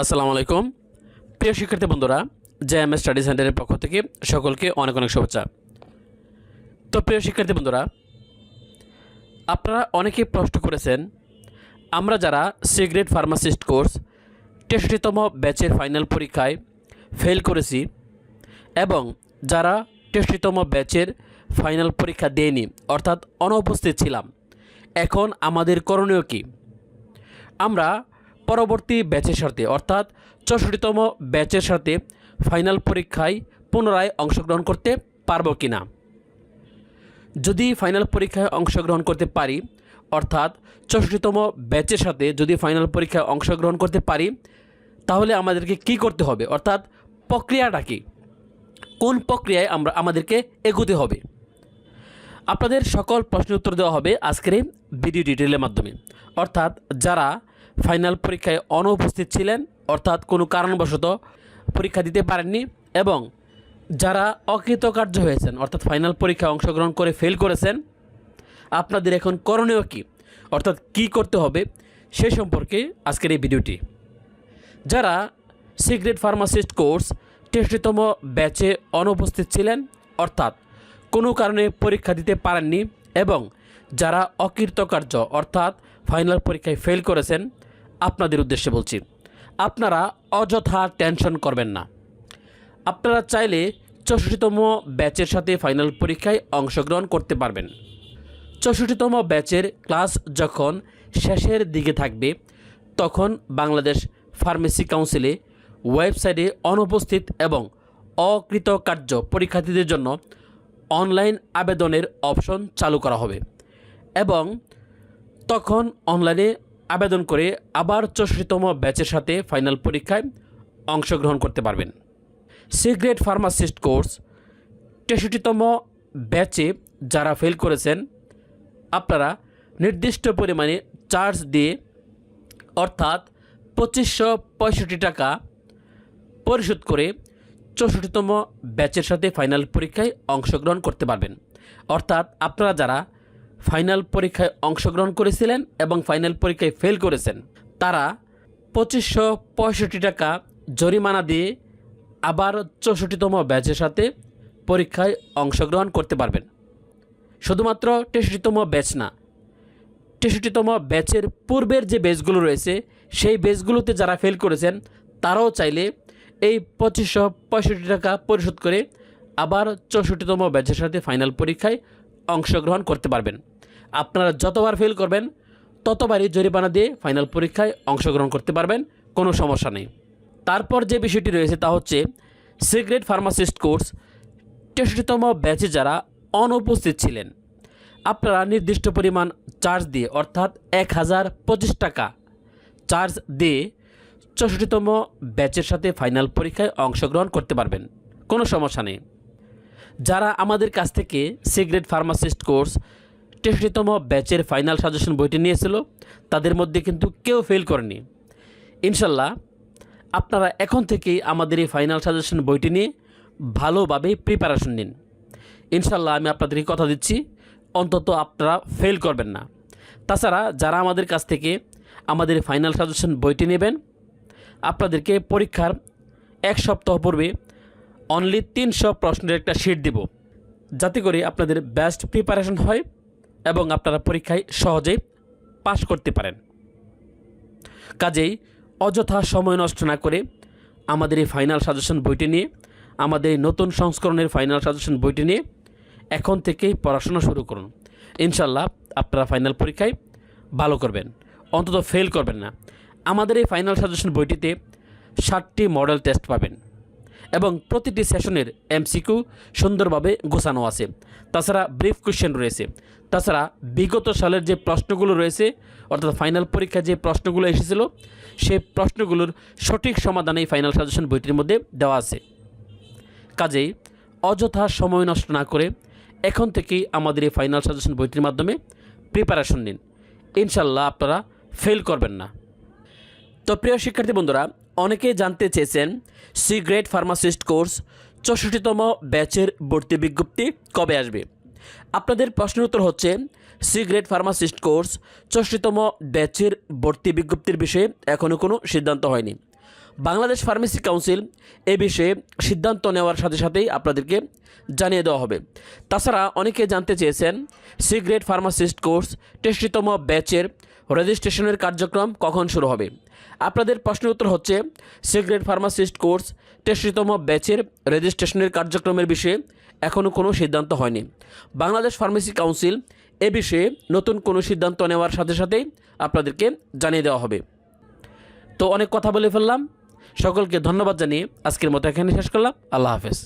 আসসালামু আলাইকুম। প্রিয় শিক্ষার্থী বন্ধুরা এম এস স্টাডি সেন্টারের পক্ষ থেকে সকলকে অনেক অনেক শুভেচ্ছা। তো প্রিয় শিক্ষার্থী বন্ধুরা, আপনারা অনেকেই প্রশ্ন করেছেন, আমরা যারা সিগ্রেট ফার্মাসিস্ট কোর্স তেষট্টিতম ব্যাচের ফাইনাল পরীক্ষায় ফেল করেছি এবং যারা তেষট্টিতম ব্যাচের ফাইনাল পরীক্ষা দেয়নি, অর্থাৎ অনুপস্থিত ছিলাম, এখন আমাদের করণীয় কী? আমরা পরবর্তী ব্যাচের সাথে, অর্থাৎ চৌষট্টিতম ব্যাচের সাথে ফাইনাল পরীক্ষায় পুনরায় অংশগ্রহণ করতে পারব কি না যদি ফাইনাল পরীক্ষায় অংশগ্রহণ করতে পারি, অর্থাৎ চৌষট্টিতম ব্যাচের সাথে যদি ফাইনাল পরীক্ষায় অংশগ্রহণ করতে পারি, তাহলে আমাদেরকে কি করতে হবে? অর্থাৎ প্রক্রিয়াটা কি? কোন প্রক্রিয়ায় আমরা, আমাদেরকে এগোতে হবে? আপনাদের সকল প্রশ্নের উত্তর দেওয়া হবে আজকের এই ভিডিও ডিটেলের মাধ্যমে। অর্থাৎ যারা ফাইনাল পরীক্ষায় অনুপস্থিত ছিলেন, অর্থাৎ কোনো কারণবশত পরীক্ষা দিতে পারেননি এবং যারা অকৃতকার্য হয়েছেন, অর্থাৎ ফাইনাল পরীক্ষায় অংশগ্রহণ করে ফেল করেছেন, আপনাদের এখন করণীয় কী? অর্থাৎ কি করতে হবে? সে সম্পর্কে আজকের এই ভিডিওটি। যারা সিক্রেট ফার্মাসিস্ট কোর্স তেষট্টিতম ব্যাচে অনুপস্থিত ছিলেন, অর্থাৎ কোনো কারণে পরীক্ষা দিতে পারেননি এবং যারা অকৃতকার্য, অর্থাৎ ফাইনাল পরীক্ষায় ফেল করেছেন আপনাদের উদ্দেশ্যে বলছি, আপনারা অযথা টেনশন করবেন না। আপনারা চাইলে চৌষট্টিতম ব্যাচের সাথে ফাইনাল পরীক্ষায় অংশগ্রহণ করতে পারবেন। চৌষট্টিতম ব্যাচের ক্লাস যখন শেষের দিকে থাকবে, তখন বাংলাদেশ ফার্মেসি কাউন্সিলে ওয়েবসাইটে অনুপস্থিত এবং অকৃতকার্য পরীক্ষার্থীদের জন্য অনলাইন আবেদনের অপশন চালু করা হবে এবং তখন অনলাইনে আবেদন করে আবার চৌষট্টিতম ব্যাচের সাথে ফাইনাল পরীক্ষায় অংশগ্রহণ করতে পারবেন। সিগ্রেট ফার্মাসিস্ট কোর্স, তেষট্টিতম ব্যাচে যারা ফেল করেছেন, আপনারা নির্দিষ্ট পরিমাণে চার্জ দিয়ে, অর্থাৎ পঁচিশশো পঁয়ষট্টি টাকা পরিশোধ করে চৌষট্টিতম ব্যাচের সাথে ফাইনাল পরীক্ষায় অংশগ্রহণ করতে পারবেন। অর্থাৎ আপনারা যারা ফাইনাল পরীক্ষায় অংশগ্রহণ করেছিলেন এবং ফাইনাল পরীক্ষায় ফেল করেছেন। তারা পঁচিশশো পঁয়ষট্টি টাকা জরিমানা দিয়ে আবার চৌষট্টিতম ব্যাচের সাথে পরীক্ষায় অংশগ্রহণ করতে পারবেন। শুধুমাত্র তেষট্টিতম ব্যাচ না, তেষট্টিতম ব্যাচের পূর্বের যে ব্যাচগুলো রয়েছে, সেই ব্যাচগুলোতে যারা ফেল করেছেন, তারাও চাইলে এই পঁচিশশো পঁয়ষট্টি টাকা পরিশোধ করে আবার চৌষট্টিতম ব্যাচের সাথে ফাইনাল পরীক্ষায় অংশগ্রহণ করতে পারবেন। আপনারা যতবার ফেল করবেন, ততবারই জরিমানা দিয়ে ফাইনাল পরীক্ষায় অংশগ্রহণ করতে পারবেন, কোনো সমস্যা নেই। তারপর যে বিষয়টি রয়েছে তা হচ্ছে সিক্রেট ফার্মাসিস্ট কোর্স তেষট্টিতম ব্যাচে যারা অনুপস্থিত ছিলেন, আপনারা নির্দিষ্ট পরিমাণ চার্জ দিয়ে, অর্থাৎ এক হাজার পঁচিশ টাকা চার্জ দিয়ে চৌষট্টিতম ব্যাচের সাথে ফাইনাল পরীক্ষায় অংশগ্রহণ করতে পারবেন, কোনো সমস্যা নেই। যারা আমাদের কাছ থেকে সিগ্রেট ফার্মাসিস্ট কোর্স তেষট্টিতম ব্যাচের ফাইনাল সাজেশন বইটি নিয়েছিল। তাদের মধ্যে কিন্তু কেউ ফেল করেনি। ইনশাল্লাহ, আপনারা এখন থেকেই আমাদের এই ফাইনাল সাজেশন বইটি নিয়ে ভালোভাবে প্রিপারেশন নিন। ইনশাল্লাহ, আমি আপনাদেরকে কথা দিচ্ছি, অন্তত আপনারা ফেল করবেন না। তাছাড়া, যারা আমাদের কাছ থেকে আমাদের ফাইনাল সাজেশন বইটি নেবেন, আপনাদেরকে পরীক্ষার এক সপ্তাহ পূর্বে অনলি তিনশো প্রশ্নের একটা শিট দিব। যাতে করে আপনাদের বেস্ট প্রিপারেশন হয়। এবং আপনারা পরীক্ষায় সহজেই পাশ করতে পারেন। কাজেই অযথা সময় নষ্ট না করে আমাদের এই ফাইনাল সাজেশন বইটি নিয়ে, আমাদের এই নতুন সংস্করণের ফাইনাল সাজেশন বইটি নিয়ে এখন থেকেই পড়াশোনা শুরু করুন। ইনশাল্লাহ আপনারা ফাইনাল পরীক্ষায় ভালো করবেন, অন্তত ফেল করবেন না। আমাদের এই ফাইনাল সাজেশন বইটিতে ষাটটি মডেল টেস্ট পাবেন। এবং প্রতিটি সেশনের এমসিকিউ সুন্দরভাবে গোছানো আছে। তাছাড়া ব্রিফ কোশ্চেন রয়েছে। তাছাড়া বিগত সালের যে প্রশ্নগুলো রয়েছে, অর্থাৎ ফাইনাল পরীক্ষায় যে প্রশ্নগুলো এসেছিল, সেই প্রশ্নগুলোর সঠিক সমাধান এই ফাইনাল সাজেশন বইটির মধ্যে দেওয়া আছে। কাজেই অযথা সময় নষ্ট না করে এখন থেকেই আমাদের এই ফাইনাল সাজেশন বইটির মাধ্যমে প্রিপারেশন নিন। ইনশাল্লাহ আপনারা ফেল করবেন না। তো প্রিয় শিক্ষার্থী বন্ধুরা অনেকেই জানতে চেয়েছেন, সি গ্রেড ফার্মাসিস্ট কোর্স চৌষট্টিতম ব্যাচের ভর্তি বিজ্ঞপ্তি কবে আসবে? আপনাদের প্রশ্নের উত্তর হচ্ছে, সি গ্রেড ফার্মাসিস্ট কোর্স চৌষট্টিতম ব্যাচের ভর্তি বিজ্ঞপ্তির বিষয়ে এখনও কোনো সিদ্ধান্ত হয়নি। বাংলাদেশ ফার্মেসি কাউন্সিল এ বিষয়ে সিদ্ধান্ত নেওয়ার সাথে সাথেই আপনাদেরকে জানিয়ে দেওয়া হবে। তাছাড়া অনেকে জানতে চেয়েছেন সিগ্রেট ফার্মাসিস্ট কোর্স তেষট্টিতম ব্যাচের রেজিস্ট্রেশনের কার্যক্রম কখন শুরু হবে? আপনাদের প্রশ্নের উত্তর হচ্ছে সিগ্রেট ফার্মাসিস্ট কোর্স তেষট্টিতম ব্যাচের রেজিস্ট্রেশনের কার্যক্রমের বিষয়ে এখনও কোনো সিদ্ধান্ত হয়নি। বাংলাদেশ ফার্মেসি কাউন্সিল এ বিষয়ে নতুন কোনো সিদ্ধান্ত নেওয়ার সাথে সাথেই আপনাদেরকে জানিয়ে দেওয়া হবে। তো অনেক কথা বলে ফেললাম। সকলকে ধন্যবাদ জানিয়ে আজকের মতো এখানে শেষ করলাম। আল্লাহ হাফেজ।